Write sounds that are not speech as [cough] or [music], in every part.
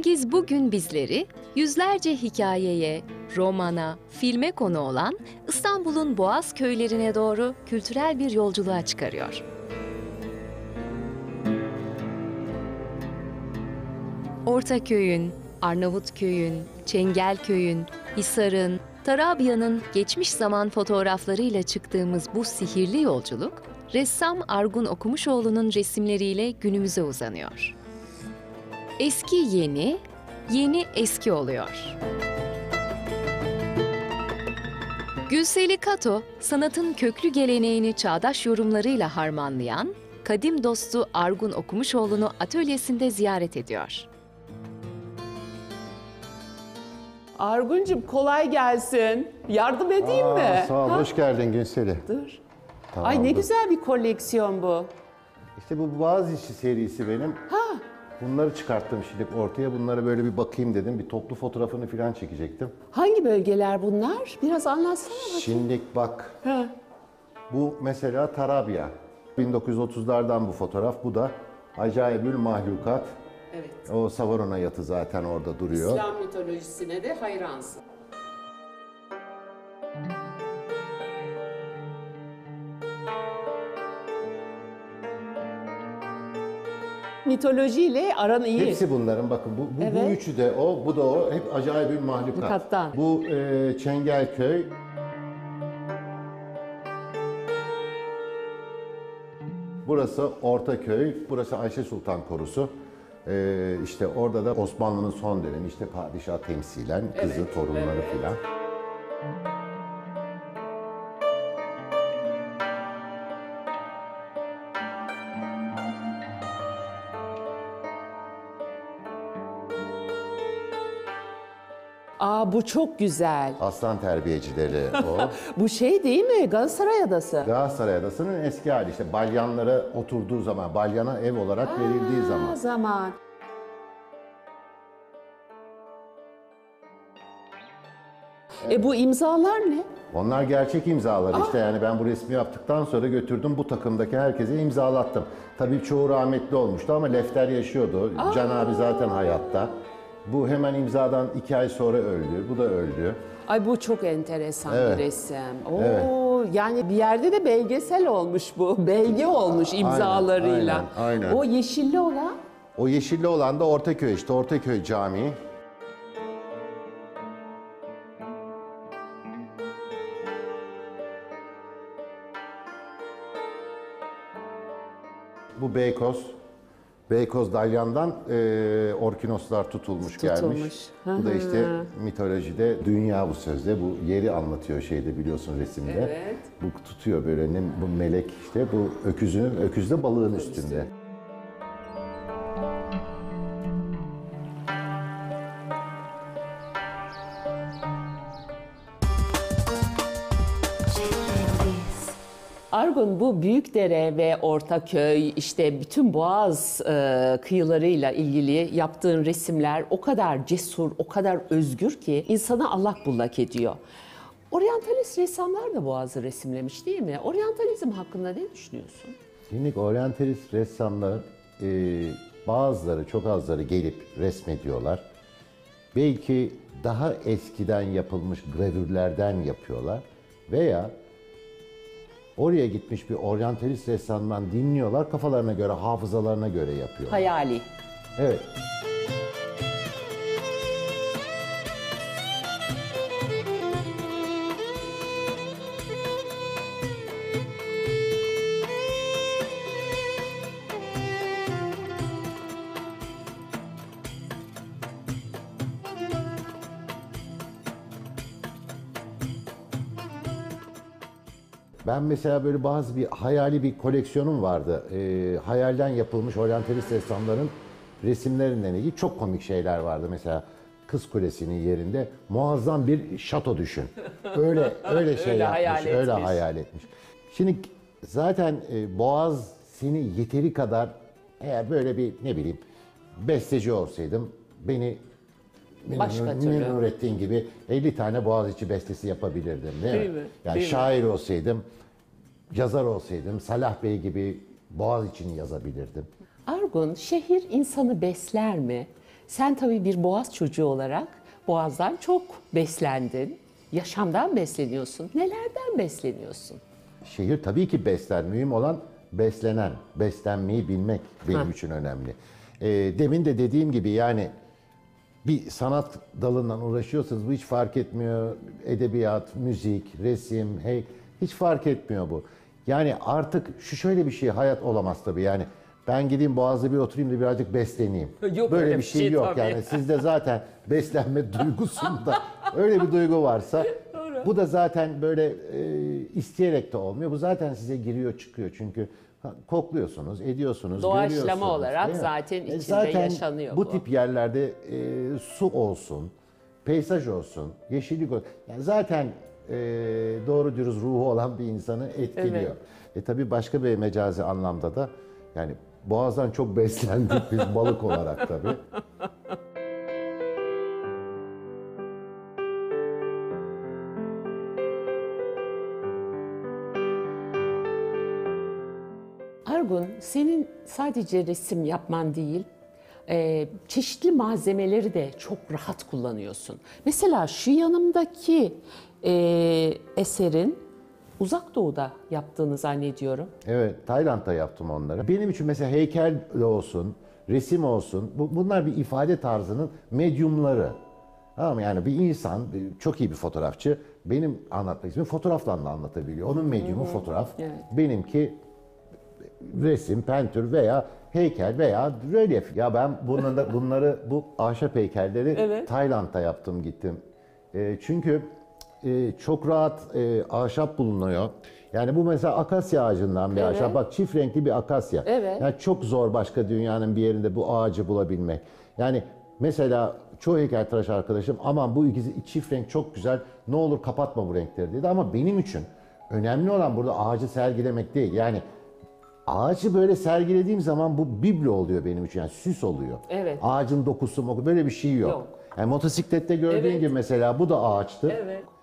Şehrengiz bugün bizleri yüzlerce hikayeye, romana, filme konu olan İstanbul'un Boğaz köylerine doğru kültürel bir yolculuğa çıkarıyor. Ortaköy'ün, Arnavutköy'ün, Çengelköy'ün, Hisar'ın, Tarabya'nın geçmiş zaman fotoğraflarıyla çıktığımız bu sihirli yolculuk, ressam Argun Okumuşoğlu'nun resimleriyle günümüze uzanıyor. Eski yeni, yeni eski oluyor. Gülseli Kato, sanatın köklü geleneğini çağdaş yorumlarıyla harmanlayan, kadim dostu Argun Okumuşoğlu'nu atölyesinde ziyaret ediyor. Arguncum kolay gelsin. Yardım edeyim Aa, mi? Sağ ol, Ha, hoş geldin Günseli. Dur. Tamam, Ay ne dur. güzel bir koleksiyon bu. İşte bu Boğaziçi serisi benim. Bunları çıkarttım şimdi ortaya. Bunlara böyle bir bakayım dedim. Bir toplu fotoğrafını falan çekecektim. Hangi bölgeler bunlar? Biraz anlatsana bakayım. Şimdi bak, Ha. bu mesela Tarabya. 1930'lardan bu fotoğraf. Bu da Acayibül Mahlukat. Evet. O Savarona yatı zaten orada duruyor. İslam mitolojisine de hayransın. Mitolojiyle aran iyi. Hepsi bunların bakın bu, bu, bu Evet. üçü de o, bu da o. Hep Acayibül Mahlukat. Mahlukattan. Bu e, Çengelköy. Burası Ortaköy, burası Ayşe Sultan Korusu. Ee, işte orada da Osmanlı'nın son dönemi, işte padişah temsilen, kızı, torunları filan. Bu çok güzel. Aslan terbiyecileri [laughs] o. Bu şey değil mi? Galatasaray Adası. Galatasaray Adası'nın eski hali işte balyanlara oturduğu zaman, balyana ev olarak verildiği Aa, zaman. zaman. E bu imzalar ne? Onlar gerçek imzalar işte yani ben bu resmi yaptıktan sonra götürdüm bu takımdaki herkese imzalattım. Tabii çoğu rahmetli olmuştu ama Lefter yaşıyordu. Can abi zaten hayatta. Bu hemen imzadan iki ay sonra öldü. Bu da öldü. Ay bu çok enteresan Evet. bir resim. Oo, yani bir yerde de belgesel olmuş bu. [laughs] Belge olmuş imzalarıyla. aynen, aynen. O yeşilli olan O yeşilli olan da Ortaköy işte Ortaköy Camii. Bu Beykoz. Beykoz Dalyan'dan e, orkinoslar tutulmuş, gelmiş. Tutulmuş. Bu da işte mitolojide dünya bu sözde. Bu yeri anlatıyor şeyde biliyorsun resimde. Evet. Bu tutuyor böyle ne, bu melek işte bu öküzün öküz de balığın üstünde. Argun bu Büyükdere ve Ortaköy işte bütün Boğaz e, kıyılarıyla ilgili yaptığın resimler o kadar cesur, o kadar özgür ki insanı allak bullak ediyor. Oryantalist ressamlar da Boğaz'ı resimlemiş değil mi? Oryantalizm hakkında ne düşünüyorsun? Şimdi oryantalist ressamlar e, bazıları çok azları gelip resmediyorlar. Belki daha eskiden yapılmış gravürlerden yapıyorlar veya oraya gitmiş bir oryantalist ressamdan dinliyorlar kafalarına göre, hafızalarına göre yapıyorlar. Hayali. Evet. Ben mesela böyle bazı bir hayali bir koleksiyonum vardı. Ee, hayalden yapılmış oryantalist ressamların resimlerinden ilgili çok komik şeyler vardı. Mesela Kız Kulesi'nin yerinde muazzam bir şato düşün. Öyle öyle şey Öyle yapmış, hayal öyle etmiş. hayal etmiş. Şimdi zaten e, Boğaz seni yeteri kadar eğer böyle bir ne bileyim besteci olsaydım beni Başka Münir- türlü. Nurettin gibi 50 tane Boğaziçi bestesi yapabilirdim değil, Değil mi? mi? Yani Değil mi? şair olsaydım, yazar olsaydım Salah Bey gibi Boğaziçi'ni yazabilirdim. Argun, şehir insanı besler mi? Sen tabii bir boğaz çocuğu olarak boğazdan çok beslendin. Yaşamdan besleniyorsun. Nelerden besleniyorsun? Şehir tabii ki besler. Mühim olan beslenen, beslenmeyi bilmek benim Ha. için önemli. Ee, demin de dediğim gibi yani bir sanat dalından uğraşıyorsanız bu hiç fark etmiyor. Edebiyat, müzik, resim, hey hiç fark etmiyor bu. Yani artık şu şöyle bir şey hayat olamaz tabii yani. Ben gideyim Boğaz'da bir oturayım da birazcık besleneyim. Yok Böyle öyle bir bir şey şey yok tabii. yani. Sizde zaten [laughs] beslenme duygusunda öyle bir duygu varsa bu da zaten böyle e, isteyerek de olmuyor. Bu zaten size giriyor çıkıyor çünkü kokluyorsunuz, ediyorsunuz, Doğaçlama görüyorsunuz, olarak zaten içinde zaten yaşanıyor bu. bu. tip yerlerde e, su olsun, peyzaj olsun, yeşillik olsun. Yani zaten e, doğru dürüst ruhu olan bir insanı etkiliyor. Evet. E tabii başka bir mecazi anlamda da yani boğazdan çok beslendik biz balık olarak tabii. [laughs] senin sadece resim yapman değil, e, çeşitli malzemeleri de çok rahat kullanıyorsun. Mesela şu yanımdaki e, eserin Uzak Doğu'da yaptığını zannediyorum. Evet, Tayland'da yaptım onları. Benim için mesela heykel de olsun, resim olsun, bu, bunlar bir ifade tarzının medyumları. Tamam mı? Yani bir insan, çok iyi bir fotoğrafçı, benim anlatmak istediğimi fotoğrafla da anlatabiliyor. Onun medyumu fotoğraf, Evet. benimki resim, pentür veya heykel veya rölyef. Ya ben bunları, bunları bu ahşap heykelleri Evet. Tayland'da yaptım gittim. E, çünkü e, çok rahat e, ahşap bulunuyor. Yani bu mesela akasya ağacından bir ahşap. Bak çift renkli bir akasya. Evet. Yani çok zor başka dünyanın bir yerinde bu ağacı bulabilmek. Yani mesela çoğu heykeltıraş arkadaşım aman bu ikisi çift renk çok güzel ne olur kapatma bu renkleri dedi. Ama benim için önemli olan burada ağacı sergilemek değil. Yani Ağacı böyle sergilediğim zaman bu biblo oluyor benim için. Yani süs oluyor. Evet. Ağacın dokusu moku böyle bir şey yok. Yok. Yani motosiklette gördüğün Evet. gibi mesela bu da ağaçtı.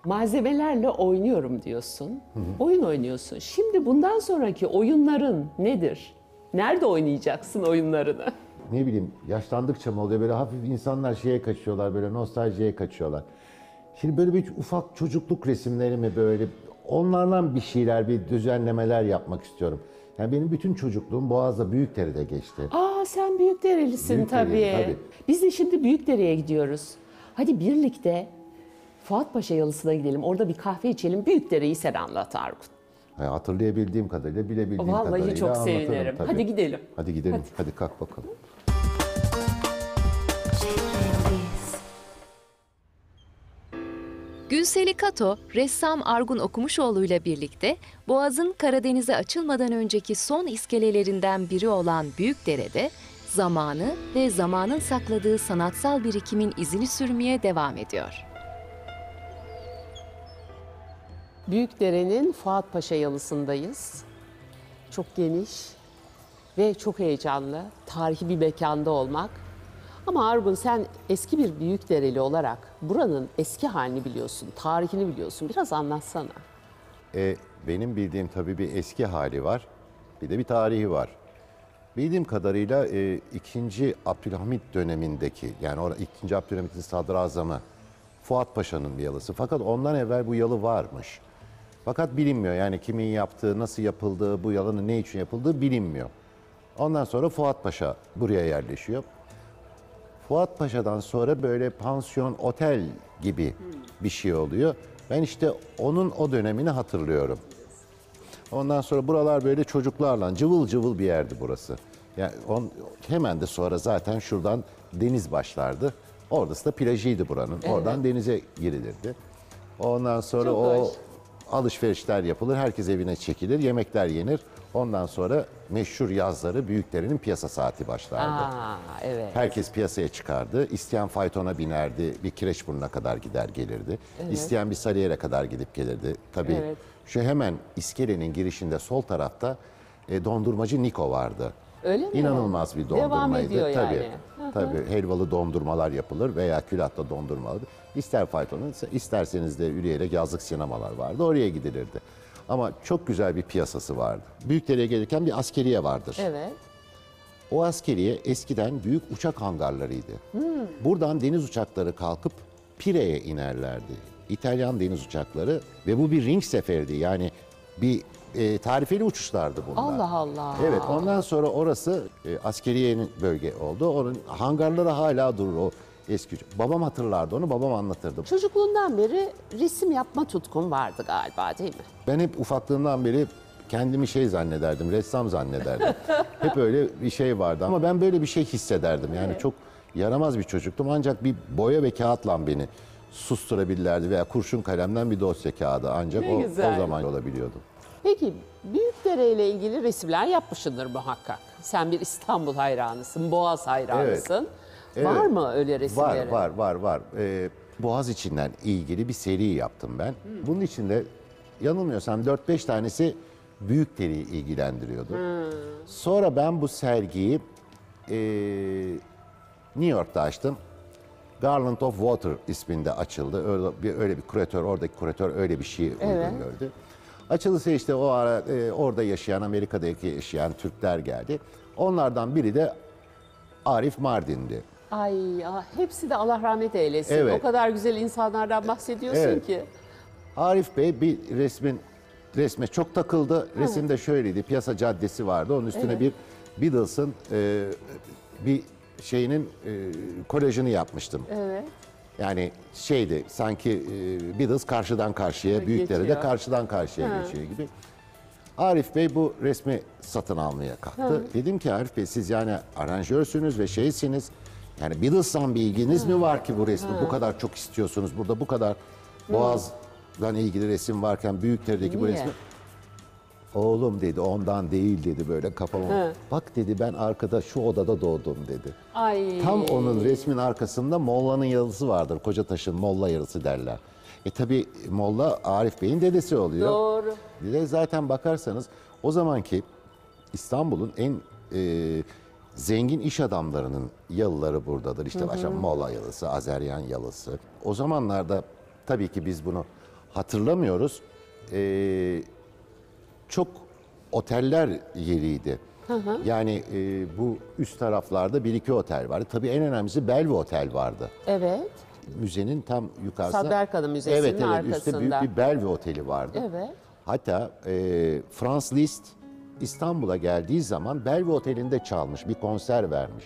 Malzemelerle oynuyorum diyorsun. Oyun oynuyorsun. Şimdi bundan sonraki oyunların nedir? Nerede oynayacaksın oyunlarını? Ne bileyim yaşlandıkça mı oluyor böyle hafif insanlar şeye kaçıyorlar böyle nostaljiye kaçıyorlar. Şimdi böyle bir ufak çocukluk resimleri mi böyle onlardan bir şeyler bir düzenlemeler yapmak istiyorum. Yani benim bütün çocukluğum Boğaz'da Büyükdere'de geçti. Aa sen Büyükderelisin tabii. tabii. Biz de şimdi Büyükdere'ye gidiyoruz. Hadi birlikte Fuat Paşa Yalısı'na gidelim. Orada bir kahve içelim. Büyükdere'yi sen anlat Argun. Yani hatırlayabildiğim kadarıyla bilebildiğim Vallahi kadarıyla çok anlatırım sevinirim. tabii. Hadi gidelim. Hadi gidelim. Hadi kalk bakalım. Gülseli Kato, ressam Argun Okumuşoğlu ile birlikte Boğaz'ın Karadeniz'e açılmadan önceki son iskelelerinden biri olan Büyükdere'de zamanı ve zamanın sakladığı sanatsal birikimin izini sürmeye devam ediyor. Büyükdere'nin Fuat Paşa Yalısı'ndayız. Çok geniş ve çok heyecanlı. Tarihi bir mekanda olmak. Ama Argun sen eski bir Büyükdereli olarak buranın eski halini biliyorsun, tarihini biliyorsun. Biraz anlatsana. E, benim bildiğim tabii bir eski hali var. Bir de bir tarihi var. Bildiğim kadarıyla e, 2. Abdülhamit dönemindeki yani o 2. Abdülhamit'in sadrazamı Fuat Paşa'nın bir yalısı. Fakat ondan evvel bu yalı varmış. Fakat bilinmiyor yani kimin yaptığı, nasıl yapıldığı, bu yalının ne için yapıldığı bilinmiyor. Ondan sonra Fuat Paşa buraya yerleşiyor. Fuat Paşa'dan sonra böyle pansiyon, otel gibi bir şey oluyor. Ben işte onun o dönemini hatırlıyorum. Ondan sonra buralar böyle çocuklarla cıvıl cıvıl bir yerdi burası. Yani on, hemen de sonra zaten şuradan deniz başlardı. Orası da plajıydı buranın. Oradan denize girilirdi. Ondan sonra Çok o hoş. alışverişler yapılır. Herkes evine çekilir, yemekler yenir. Ondan sonra meşhur yazları büyüklerinin piyasa saati başlardı. Aa evet. Herkes piyasaya çıkardı. İsteyen faytona binerdi. Bir Kireçburnu'na kadar gider gelirdi. İsteyen bir Sarıyer'e kadar gidip gelirdi. Tabii Evet. şu hemen iskelenin girişinde sol tarafta e, dondurmacı Niko vardı. Öyle mi? İnanılmaz bir Devam dondurmaydı. ediyor tabii. yani. Tabii helvalı dondurmalar yapılır veya külatta dondurmalar. İster faytona isterseniz de yürüyerek yazlık sinemalar vardı. Oraya gidilirdi. Ama çok güzel bir piyasası vardı. Büyükdere'ye gelirken bir askeriye vardır. Evet. O askeriye eskiden büyük uçak hangarlarıydı. Buradan deniz uçakları kalkıp Pire'ye inerlerdi. İtalyan deniz uçakları ve bu bir ring seferdi. Yani bir e, tarifeli uçuşlardı bunlar. Allah Allah. Evet ondan sonra orası e, askeriyenin bölge oldu. Onun hangarları hala durur o eski. Babam hatırlardı onu, babam anlatırdı. Çocukluğundan beri resim yapma tutkun vardı galiba değil mi? Ben hep ufaklığımdan beri kendimi şey zannederdim, ressam zannederdim. [laughs] hep öyle bir şey vardı ama ben böyle bir şey hissederdim. Yani çok yaramaz bir çocuktum ancak bir boya ve kağıtla beni susturabilirlerdi veya kurşun kalemden bir dosya kağıdı ancak Ne o, güzel. o zaman olabiliyordum. Peki Büyükdere ile ilgili resimler yapmışsındır muhakkak. Sen bir İstanbul hayranısın, Boğaz hayranısın. Evet. Var mı öyle Var, resimleri? var, var, var. Ee, Boğaz içinden ilgili bir seri yaptım ben. Bunun içinde yanılmıyorsam 4-5 tanesi büyük deriyi ilgilendiriyordu. Sonra ben bu sergiyi ee, New York'ta açtım. Garland of Water isminde açıldı. Öyle bir, öyle bir kuratör, oradaki kuratör öyle bir şey uygun Evet. gördü. Açılışa işte o ara e, orada yaşayan, Amerika'daki yaşayan Türkler geldi. Onlardan biri de Arif Mardin'di. Ay ah, hepsi de Allah rahmet eylesin. Evet. O kadar güzel insanlardan bahsediyorsun Evet. ki. Arif Bey bir resmin resme çok takıldı. Resimde şöyleydi. Piyasa caddesi vardı. Onun üstüne bir Beatles'ın e, bir şeyinin e, kolajını yapmıştım. Evet. Yani şeydi sanki e, Beatles karşıdan karşıya, büyükleri de Geçiyor. karşıdan karşıya geçiyor gibi. Arif Bey bu resmi satın almaya kalktı. Dedim ki Arif Bey siz yani aranjörsünüz ve şeysiniz. Yani Beatles'tan bir ilginiz mi var ki bu resmi bu kadar çok istiyorsunuz? Burada bu kadar Boğaz'dan ilgili resim varken Büyükdere'deki bu Niye? resmi Oğlum dedi ondan değil dedi böyle kafama. Bak dedi ben arkada şu odada doğdum dedi. Ay. Tam onun resmin arkasında Molla'nın yazısı vardır. Kocataş'ın Molla yarısı derler. E tabi Molla Arif Bey'in dedesi oluyor. Doğru. Bir de zaten bakarsanız o zamanki İstanbul'un en e, zengin iş adamlarının yalıları buradadır. İşte başta Molla yalısı, Azeryan yalısı. O zamanlarda tabii ki biz bunu hatırlamıyoruz. E, çok oteller yeriydi. Yani e, bu üst taraflarda bir iki otel vardı. Tabii en önemlisi Belve Otel vardı. Evet. Müzenin tam yukarısında. Sad Berkan'ın müzesinin evet, evet, arkasında. Üstte büyük bir Belve Oteli vardı. Evet. Hatta e, Franz Liszt İstanbul'a geldiği zaman Belve Oteli'nde çalmış, bir konser vermiş.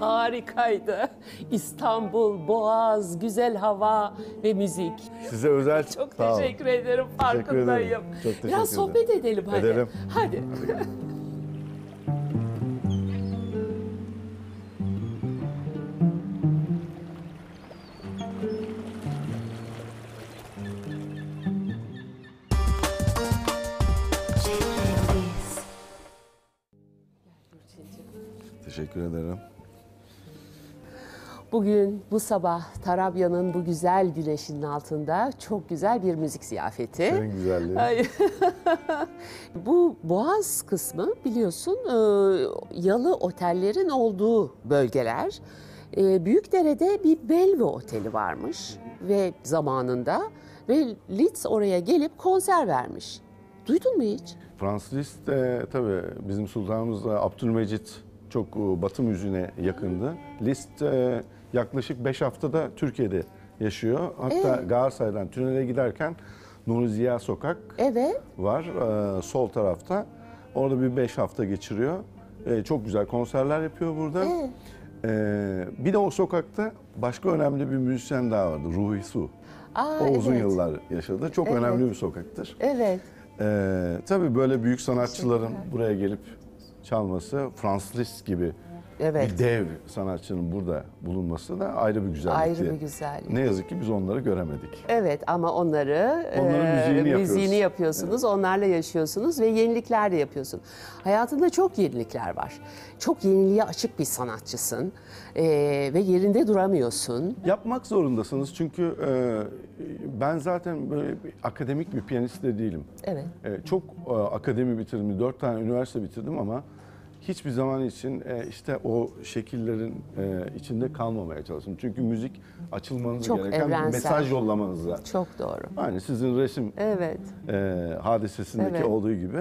Harikaydı. İstanbul, Boğaz, güzel hava ve müzik. Size özel. Çok teşekkür ederim. Teşekkür Farkındayım. ederim. Çok teşekkür Biraz ederim. sohbet edelim hadi. Edelim. Hadi. [laughs] Bugün bu sabah Tarabya'nın bu güzel güneşinin altında çok güzel bir müzik ziyafeti. En güzelliği. Ay. [laughs] bu Boğaz kısmı biliyorsun e, yalı otellerin olduğu bölgeler. E, Büyükdere'de bir Belve Oteli varmış ve zamanında ve Litz oraya gelip konser vermiş. Duydun mu hiç? Fransız Liszt e, tabii bizim sultanımız da Abdülmecit çok e, Batı müziğine yakındı. Liszt yaklaşık 5 haftada Türkiye'de yaşıyor. Hatta Galatasaray'dan tünele giderken Nuri Ziya Sokak Evet. var e, sol tarafta. Orada bir 5 hafta geçiriyor. E, çok güzel konserler yapıyor burada. E, bir de o sokakta başka önemli bir müzisyen daha vardı. Ruhi Su. Aa, o uzun evet. yıllar yaşadı. Çok Evet. önemli bir sokaktır. Evet. Ee, tabii böyle büyük sanatçıların buraya gelip çalması, Franz Liszt gibi Evet. bir dev sanatçının burada bulunması da ayrı bir güzellikti. Ayrı bir güzellik. Ne yazık ki biz onları göremedik. Evet ama onları Onların e, müziğini yapıyoruz. yapıyorsunuz, onlarla yaşıyorsunuz ve yenilikler de yapıyorsun. Hayatında çok yenilikler var. Çok yeniliğe açık bir sanatçısın e, ve yerinde duramıyorsun. Yapmak zorundasınız çünkü e, ben zaten böyle bir akademik bir piyanist de değilim. Evet. E, çok e, akademi bitirdim, dört tane üniversite bitirdim ama hiçbir zaman için e, işte o şekillerin e, içinde kalmamaya çalıştım. Çünkü müzik açılmanız Çok gereken bir evrensel. mesaj yollamanızla. Çok doğru. Aynı sizin resim Evet. e, hadisesindeki Evet. olduğu gibi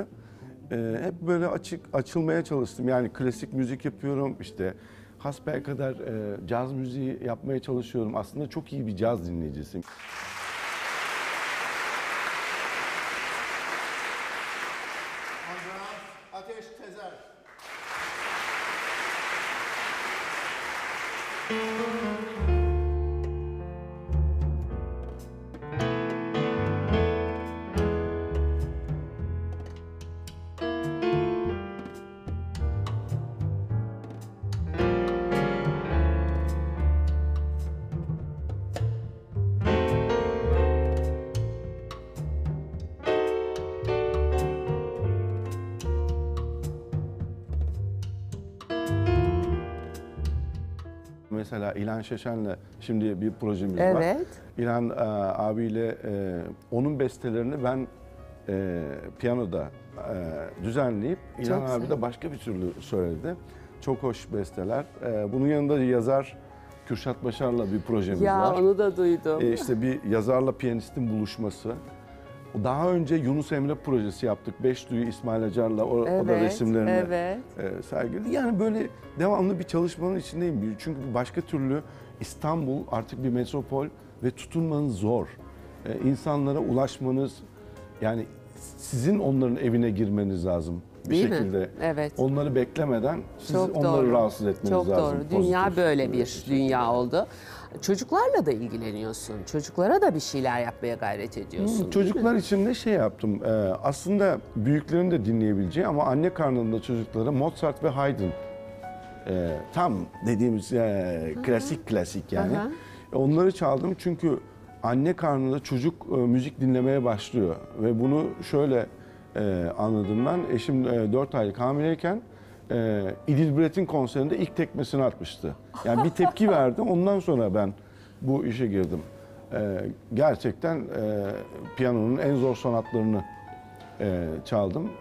e, hep böyle açık açılmaya çalıştım. Yani klasik müzik yapıyorum işte hasbel kadar e, caz müziği yapmaya çalışıyorum. Aslında çok iyi bir caz dinleyicisiyim. İlhan Şeşen'le şimdi bir projemiz var. Evet. İlhan e, abiyle e, onun bestelerini ben e, piyanoda e, düzenleyip İlhan Çok abi güzel. de başka bir türlü söyledi. Çok hoş besteler. E, bunun yanında yazar Kürşat Başar'la bir projemiz Ya var. onu da duydum. E, işte bir yazarla piyanistin buluşması. Daha önce Yunus Emre projesi yaptık. Beş Duyu İsmail Acar'la o, o da Evet, resimlerini evet. e, sergiledi. Yani böyle devamlı bir çalışmanın içindeyim. Çünkü başka türlü İstanbul artık bir metropol ve tutunmanız zor. E, insanlara ulaşmanız yani sizin onların evine girmeniz lazım bir Değil mi? şekilde. Evet. Onları beklemeden siz Çok onları doğru. rahatsız etmeniz Çok lazım. doğru. Dünya böyle bir dünya oldu. Çocuklarla da ilgileniyorsun. Çocuklara da bir şeyler yapmaya gayret ediyorsun. Çocuklar için de şey yaptım. Ee, aslında büyüklerin de dinleyebileceği ama anne karnında çocuklara Mozart ve Haydn e, tam dediğimiz e, klasik klasik yani. Aha. Onları çaldım çünkü anne karnında çocuk e, müzik dinlemeye başlıyor ve bunu şöyle e, anladım ben. Eşim e, 4 aylık hamileyken e, İdil Biret'in konserinde ilk tekmesini atmıştı. Yani bir tepki [laughs] verdi. Ondan sonra ben bu işe girdim. E, gerçekten e, piyanonun en zor sanatlarını e, çaldım.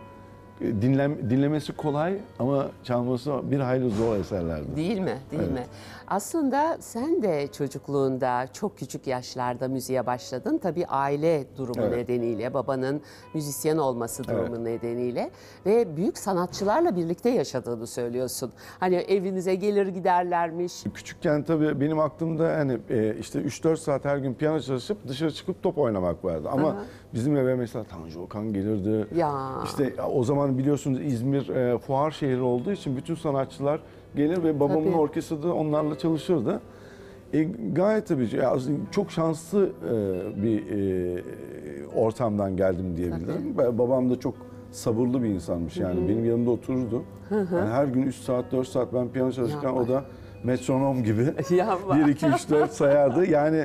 Dinlem, dinlemesi kolay ama çalması bir hayli zor eserlerdi. Değil mi? Değil Evet. mi? Aslında sen de çocukluğunda çok küçük yaşlarda müziğe başladın. Tabii aile durumu Evet. nedeniyle, babanın müzisyen olması durumu Evet. nedeniyle ve büyük sanatçılarla birlikte yaşadığını söylüyorsun. Hani evinize gelir giderlermiş. Küçükken tabii benim aklımda hani e, işte 3-4 saat her gün piyano çalışıp dışarı çıkıp top oynamak vardı. Ama bizim eve mesela Tanju Okan gelirdi. Ya. İşte o zaman biliyorsunuz İzmir e, fuar şehri olduğu için bütün sanatçılar gelir ve babamın Tabii. orkestrada onlarla çalışırdı. E, gayet tabii çok şanslı e, bir e, ortamdan geldim diyebilirim. Ba- Babam da çok sabırlı bir insanmış yani benim yanımda otururdu. Yani her gün 3 saat 4 saat ben piyano çalışırken Yapma. o da metronom gibi [laughs] Yapma. 1 2 3 4 sayardı. Yani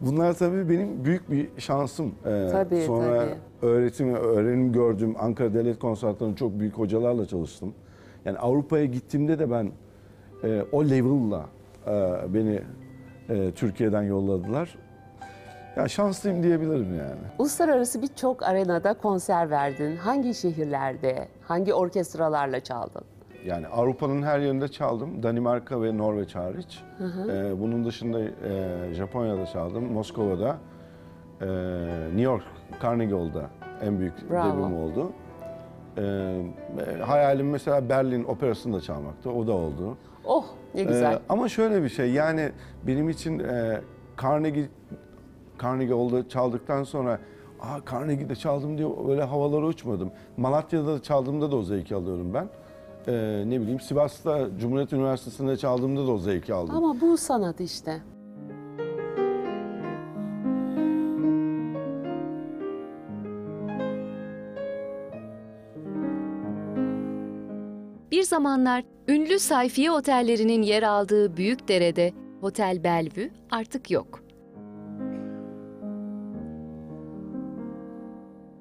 bunlar tabii benim büyük bir şansım. Ee, Tabii, sonra tabii. Öğretim öğrenim gördüm. Ankara Devlet Konservatuvarı'nda çok büyük hocalarla çalıştım. Yani Avrupa'ya gittiğimde de ben e, o level'la e, beni e, Türkiye'den yolladılar. Ya şanslıyım diyebilirim yani. Uluslararası birçok arenada konser verdin. Hangi şehirlerde, hangi orkestralarla çaldın? Yani Avrupa'nın her yerinde çaldım. Danimarka ve Norveç hariç. Ee, bunun dışında e, Japonya'da çaldım. Moskova'da, e, New York, Carnegie Hall'da en büyük Bravo. debim oldu. Ee, hayalim mesela Berlin Operası'nda çalmaktı. O da oldu. Oh ne güzel. Ee, ama şöyle bir şey yani benim için e, Carnegie Carnegie Hall'da çaldıktan sonra Aa Carnegie'de çaldım diye öyle havalara uçmadım. Malatya'da çaldığımda da o zevki alıyorum ben. Ee, ne bileyim Sivas'ta Cumhuriyet Üniversitesi'nde çaldığımda da o zevki aldım. Ama bu sanat işte. Zamanlar ünlü sayfiye otellerinin yer aldığı Büyükdere'de Hotel Bellevue artık yok.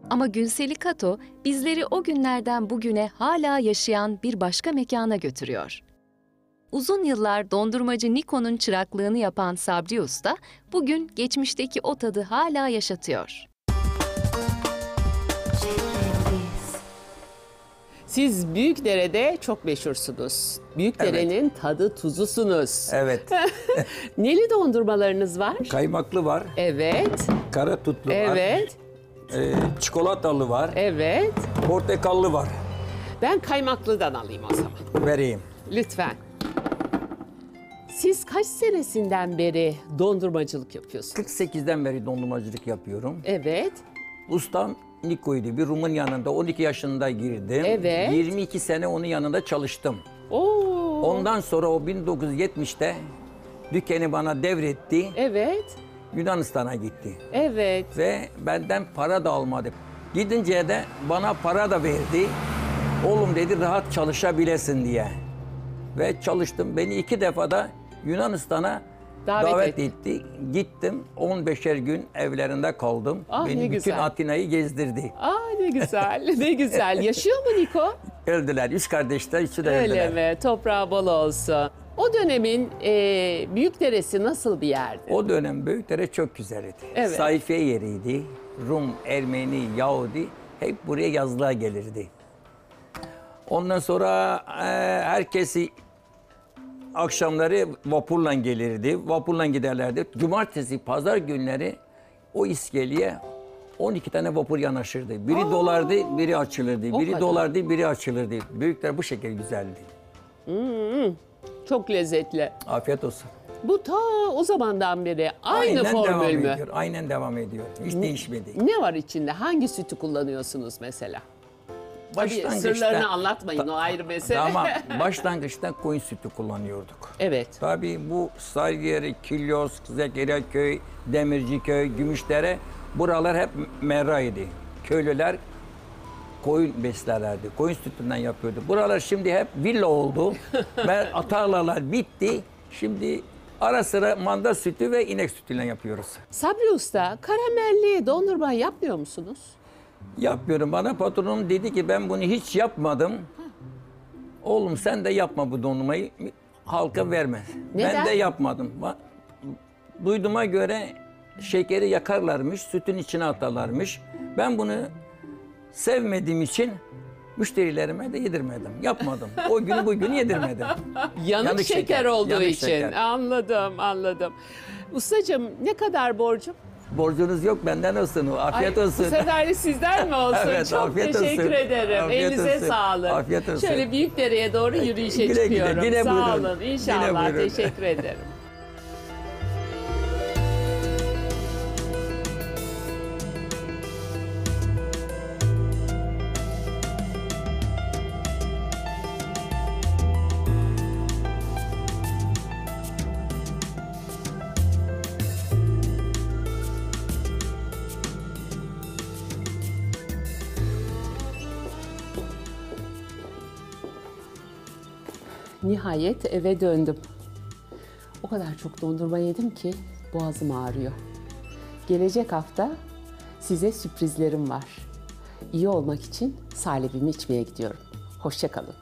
Ama Günseli Kato bizleri o günlerden bugüne hala yaşayan bir başka mekana götürüyor. Uzun yıllar dondurmacı Niko'nun çıraklığını yapan Sabri Usta, bugün geçmişteki o tadı hala yaşatıyor. Siz Büyükdere'de çok meşhursunuz. Büyükdere'nin tadı tuzusunuz. Evet. [laughs] Neli dondurmalarınız var? Kaymaklı var, Evet, kara tutlu var, evet, e, çikolatalı var, evet. portakallı var. Ben kaymaklıdan alayım o zaman. Vereyim. Lütfen. Siz kaç senesinden beri dondurmacılık yapıyorsunuz? 48'den beri dondurmacılık yapıyorum. Evet, Ustam Niko'ydu. Bir Rum'un yanında 12 yaşında girdim. Evet. 22 sene onun yanında çalıştım. Oo. Ondan sonra o 1970'te dükkanı bana devretti. Evet, Yunanistan'a gitti. evet. Ve benden para da almadı. Gidince de bana para da verdi. Oğlum dedi rahat çalışabilesin diye. Ve çalıştım. Beni iki defa da Yunanistan'a Davet davet, etti. Gittim. 15'er gün evlerinde kaldım. Ah, Beni ne bütün güzel. Atina'yı gezdirdi. Aa ne güzel, ne güzel. [laughs] Yaşıyor mu Niko? Öldüler. Üç kardeşler, üçü de Öyle öldüler. mi? Toprağı bol olsun. O dönemin e, Büyükderesi nasıl bir yerdi? O dönem Büyükdere çok güzeldi. Evet. Sayfiye yeriydi. Rum, Ermeni, Yahudi hep buraya yazlığa gelirdi. Ondan sonra e, herkesi akşamları vapurla gelirdi. Vapurla giderlerdi. Cumartesi, pazar günleri o iskeleye 12 tane vapur yanaşırdı. Biri dolardı, biri açılırdı. O Biri kadar. dolardı, biri açılırdı. Büyükler bu şekilde güzeldi. Çok lezzetli. Afiyet olsun. Bu ta o zamandan beri aynı Aynen formül devam mü? ediyor. Aynen devam ediyor. Hiç değişmedi. Ne var içinde? Hangi sütü kullanıyorsunuz mesela? Tabii sırlarını anlatmayın o ayrı mesele. Ama [laughs] başlangıçta koyun sütü kullanıyorduk. Evet. Tabii bu Sarıyer, Kilyos, Zekeriyaköy, Demirciköy, Gümüşdere buralar hep meraydı. Köylüler koyun beslerlerdi. Koyun sütünden yapıyordu. Buralar şimdi hep villa oldu. [laughs] Ve tarlalar bitti. Şimdi ara sıra manda sütü ve inek sütüyle yapıyoruz. Sabri Usta, karamelli dondurma yapmıyor musunuz? Yapıyorum. Bana patronum dedi ki ben bunu hiç yapmadım. Oğlum sen de yapma bu dondurmayı. Halka verme. Neden? Ben de yapmadım. Ba- Duyduğuma göre şekeri yakarlarmış, sütün içine atarlarmış. Ben bunu sevmediğim için müşterilerime de yedirmedim. Yapmadım. O günü bugün yedirmedim. [laughs] Yanık, Yanık şeker, şeker, olduğu yanık için. şeker. Anladım, anladım. Ustacığım ne kadar borcum? Borcunuz yok benden olsun. Afiyet Ay, olsun. Bu sefer de sizden mi olsun? [laughs] Evet, Çok afiyet teşekkür olsun. ederim. Afiyet Elinize olsun. sağlık. Afiyet olsun. Şöyle Büyükdere'ye doğru yürüyüşe Güle güle, çıkıyorum. güle Sağ buyurun. olun. Güle İnşallah. Teşekkür ederim. [laughs] Nihayet eve döndüm. O kadar çok dondurma yedim ki boğazım ağrıyor. Gelecek hafta size sürprizlerim var. İyi olmak için salebimi içmeye gidiyorum. Hoşçakalın.